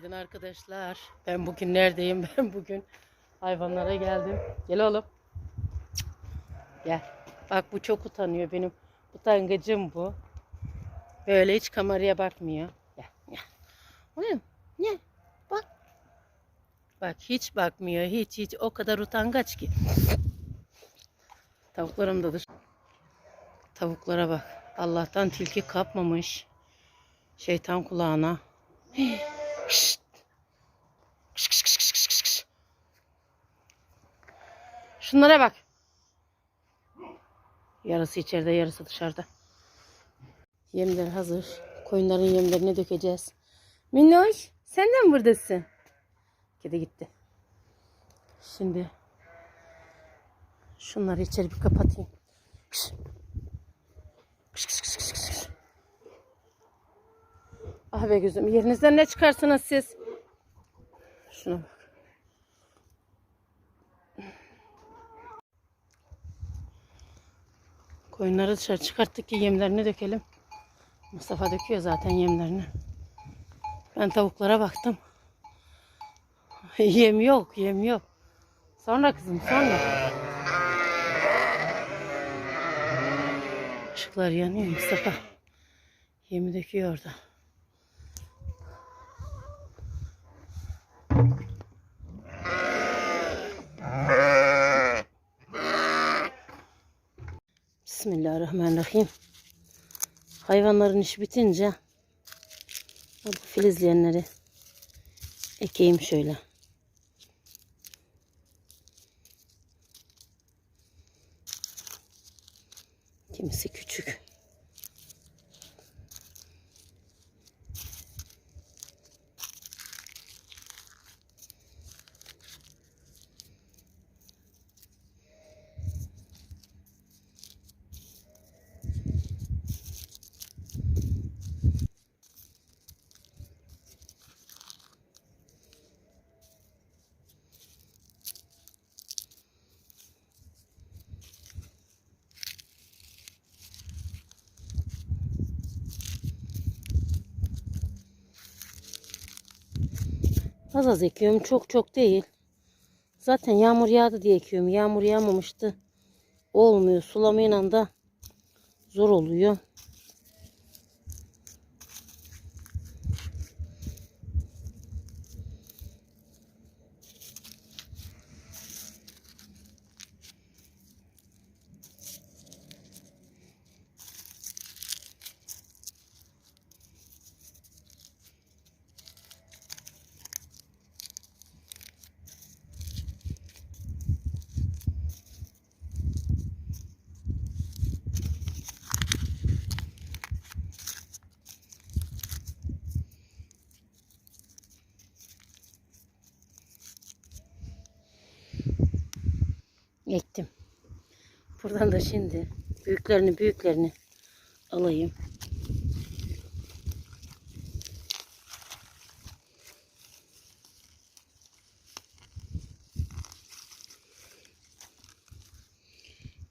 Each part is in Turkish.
Günaydın arkadaşlar. Ben bugün neredeyim? Ben bugün hayvanlara geldim. Gel oğlum. Gel. Bak bu çok utanıyor benim. Utangacım bu. Böyle hiç kameraya bakmıyor. Gel. Gel. Oğlum. Gel. Bak. Bak hiç bakmıyor. Hiç hiç. O kadar utangaç ki. Tavuklarım da dış. Tavuklara bak. Allah'tan tilki kapmamış. Şeytan kulağına. Şşt. Kış, kış, kış, kış, kış, kış. Şunlara bak. Yarısı içeride, yarısı dışarıda. Yemler hazır. Koyunların yemlerini dökeceğiz. Minnoş, sen de mi buradasın? Kedi gitti. Şimdi şunları içeri bir kapatayım. Kış, kış, kış, kış. Ah be gözüm yerinizden ne çıkarsınız siz? Şuna bak. Koyunları dışarı çıkarttık ki yemlerini dökelim. Mustafa döküyor zaten yemlerini. Ben tavuklara baktım. yem yok, yem yok. Sonra kızım, sonra. Işıklar yanıyor Mustafa. Yemi döküyor orada. Bismillahirrahmanirrahim. Hayvanların işi bitince bu filizleyenleri ekeyim şöyle. Kimisi küçük. Az az ekiyorum. Çok çok değil. Zaten yağmur yağdı diye ekiyorum. Yağmur yağmamıştı. Olmuyor. Sulamayla da zor oluyor. Ektim. Buradan da şimdi büyüklerini büyüklerini alayım.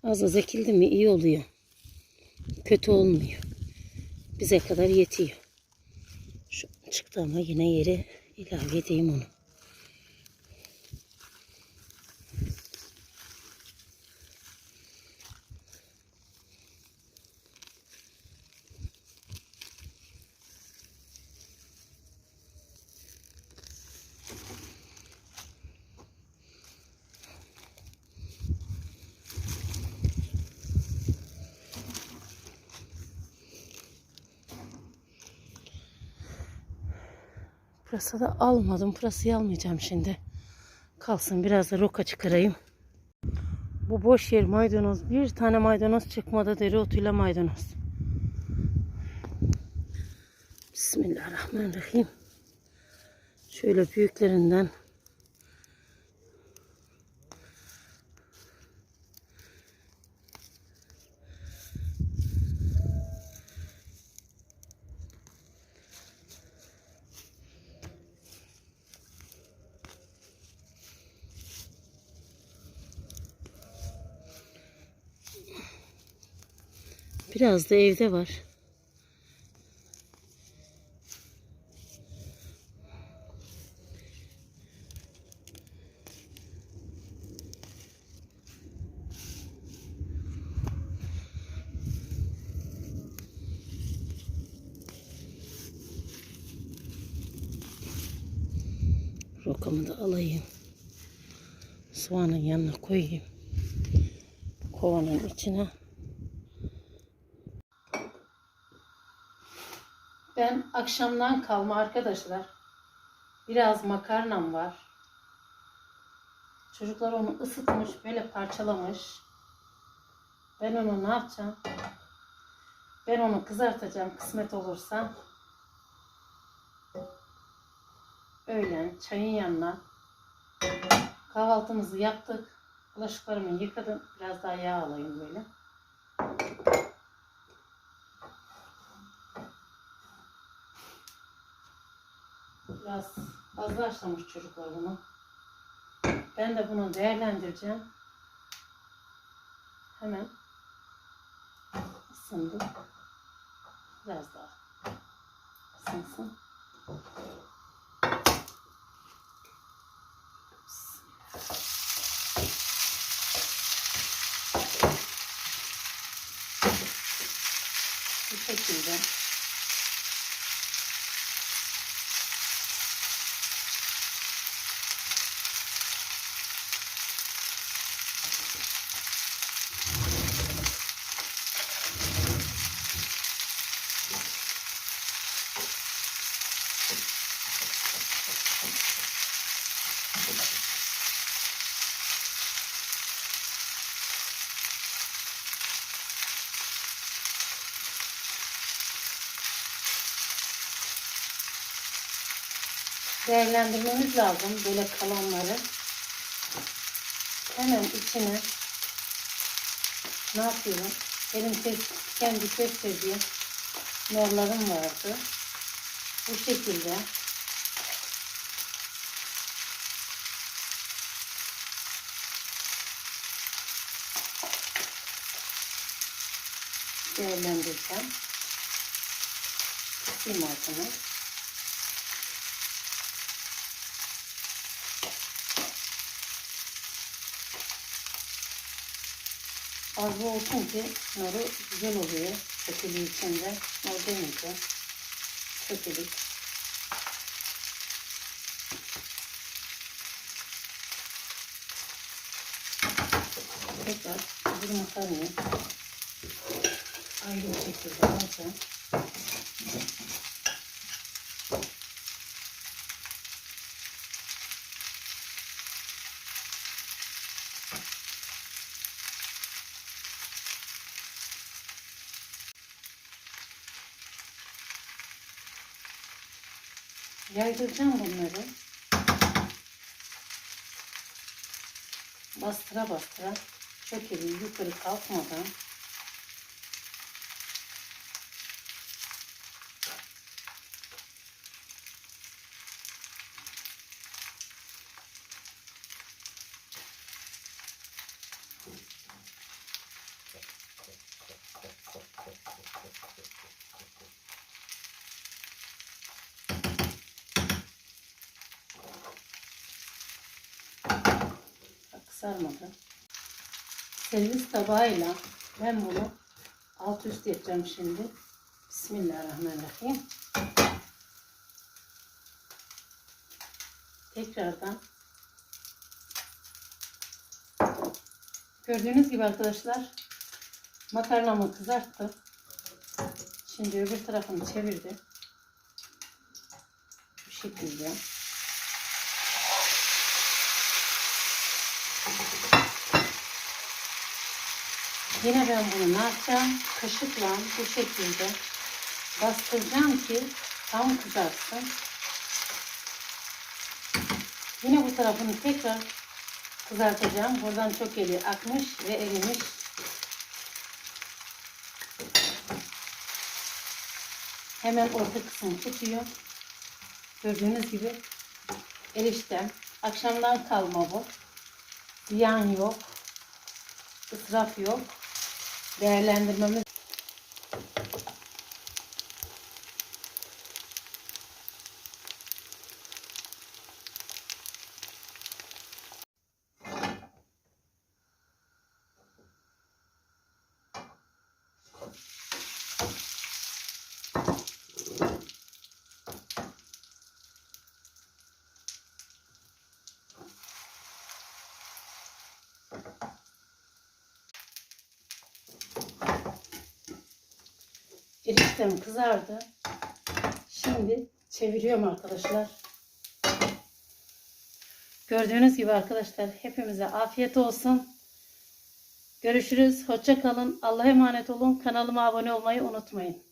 Az az ekildi mi iyi oluyor. Kötü olmuyor. Bize kadar yetiyor. Şu çıktı ama yine yere ilave edeyim onu. Pırasa da almadım. Pırasayı almayacağım şimdi. Kalsın biraz da roka çıkarayım. Bu boş yer maydanoz. Bir tane maydanoz çıkmadı dereotuyla maydanoz. Bismillahirrahmanirrahim. Şöyle büyüklerinden Biraz da evde var. Rokamı da alayım. Soğanın yanına koyayım. Kovanın içine. Akşamdan kalma arkadaşlar. Biraz makarnam var. Çocuklar onu ısıtmış, böyle parçalamış. Ben onu ne yapacağım? Ben onu kızartacağım kısmet olursa. Öğlen çayın yanına kahvaltımızı yaptık. Bulaşıklarımı yıkadım. Biraz daha yağ alayım böyle. Biraz fazla haşlamış çocuklar bunu. Ben de bunu değerlendireceğim. Hemen ısındı. Biraz daha ısınsın. Bu şekilde değerlendirmemiz lazım böyle kalanları. Hemen içine ne yapıyorum? Benim kes, kendi kestirdiğim morlarım vardı. Bu şekilde değerlendireceğim. Kısayım Fazla olsun ki noru güzel oluyor. Çökülü içinde. Nor demeyince çökülük. Tekrar bir makarnayı ayrı bir şekilde alacağım. Yaydıracağım bunları. Bastıra bastıra şekeri yukarı kalkmadan Bak sarmadı. Servis tabağıyla ben bunu alt üst yapacağım şimdi. Bismillahirrahmanirrahim. Tekrardan gördüğünüz gibi arkadaşlar makarnamı kızarttım. Şimdi öbür tarafını çevirdim. Bu şekilde. Yine ben bunu ne yapacağım? Kaşıkla bu şekilde bastıracağım ki tam kızarsın. Yine bu tarafını tekrar kızartacağım. Buradan çok eli akmış ve erimiş. Hemen orta kısmı tutuyor. Gördüğünüz gibi eriştem. Akşamdan kalma bu. Ziyan yok. israf yok. Değerlendirmemiz Eriştem kızardı. Şimdi çeviriyorum arkadaşlar. Gördüğünüz gibi arkadaşlar hepimize afiyet olsun. Görüşürüz. Hoşça kalın. Allah'a emanet olun. Kanalıma abone olmayı unutmayın.